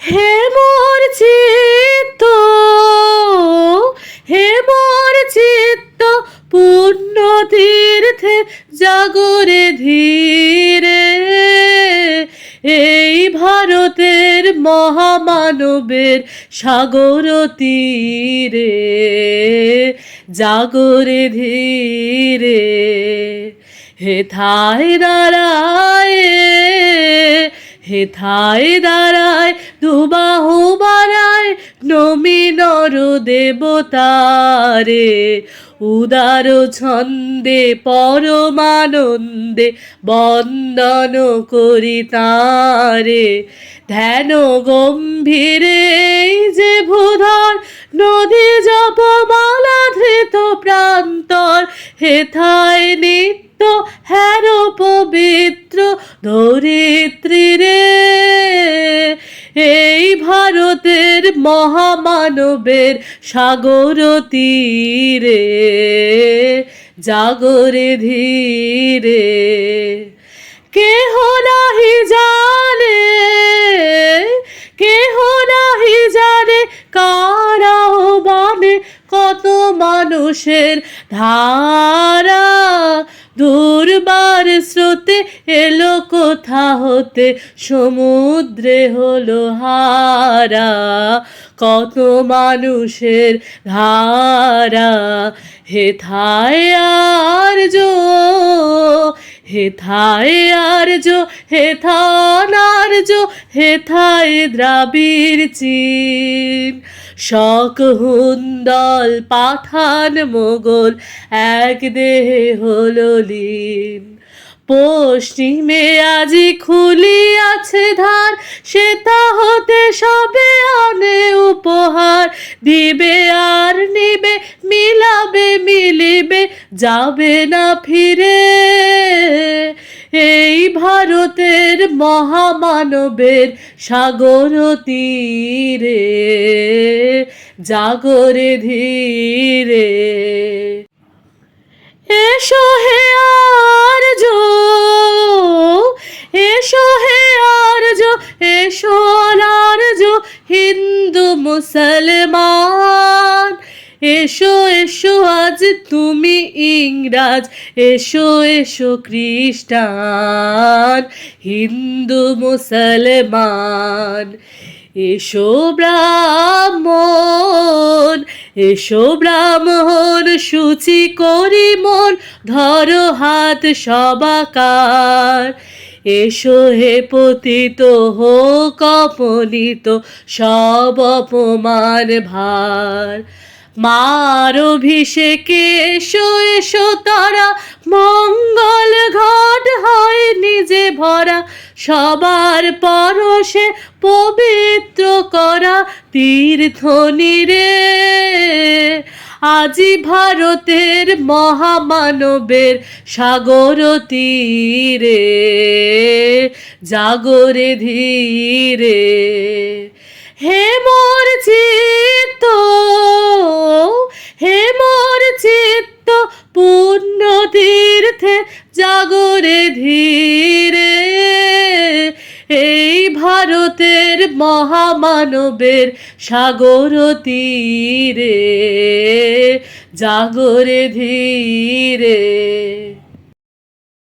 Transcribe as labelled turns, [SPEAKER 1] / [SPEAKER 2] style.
[SPEAKER 1] হে মোর চিত্ত, হে মোর চিত্ত, পূর্ণ তীর্থে জাগরে ধীরে। এই ভারতের মহামানবের সাগর তীরে জাগরে ধীরে। হেথায় দাঁড়ায় হেথায় দাঁড়ায়, দুবাহু বাড়ায় নমি নর দেবতারে। উদার ছন্দে, পরমানন্দে বন্দন করি তারে। ধ্যান গম্ভীরে যে ভূধর, নদী জপমালা ধৃত প্রান্তর। হেথায় নিত্য হ্যার পবিত্র ধরিত্রী মহামানবের সাগর তীরে জাগরে ধীরে। কেহ নাহি জানে, কেহ নাহি জানে কারা বানে কত মানুষের ধারা। দুর্বার স্রোতে এলো কোথা হতে? সমুদ্রে হলো হারা, কত মানুষের ধারা। হেথায় আর জো হেথায় আর জো হেথান আর জো হেথায় দ্রাবিড় চীন। শক হুন্দল পাঠান মোগল, এক দেহে হলো লীন। পশ্চিমে আজি খুলি আছে ধার, সে তা হতে সবে আনে উপহার। দিবে আর নিবে, মিলাবে, মিলিবে, যাবে না ফিরে। এই ভারতের মহামানবের সাগর তীরে জাগরে ধীরে। এসো হে আর্য এসো হে আর্য এসো এসো, আজ তুমি ইংরাজ। এসো এসো, খ্রিস্টান, হিন্দু, মুসলমান। এসো, ব্রাহ্মণ এসো, ব্রাহ্মণ, সূচি করি মন, ধরো হাত সবাকার। এসো হে পতিত হোক অপনীত সব অপমান ভার। মার অভিষেকে এসো তারা, মঙ্গল ঘট হয় নিজে ভরা, সবার পরশে পবিত্র করা তীর্থ নিরে আজি ভারতের মহামানবের সাগর তীরে জাগরে ধীরে। হে মোর চিত্ত ভারতের মহামানবের সাগর তীরে জাগরে ধীরে।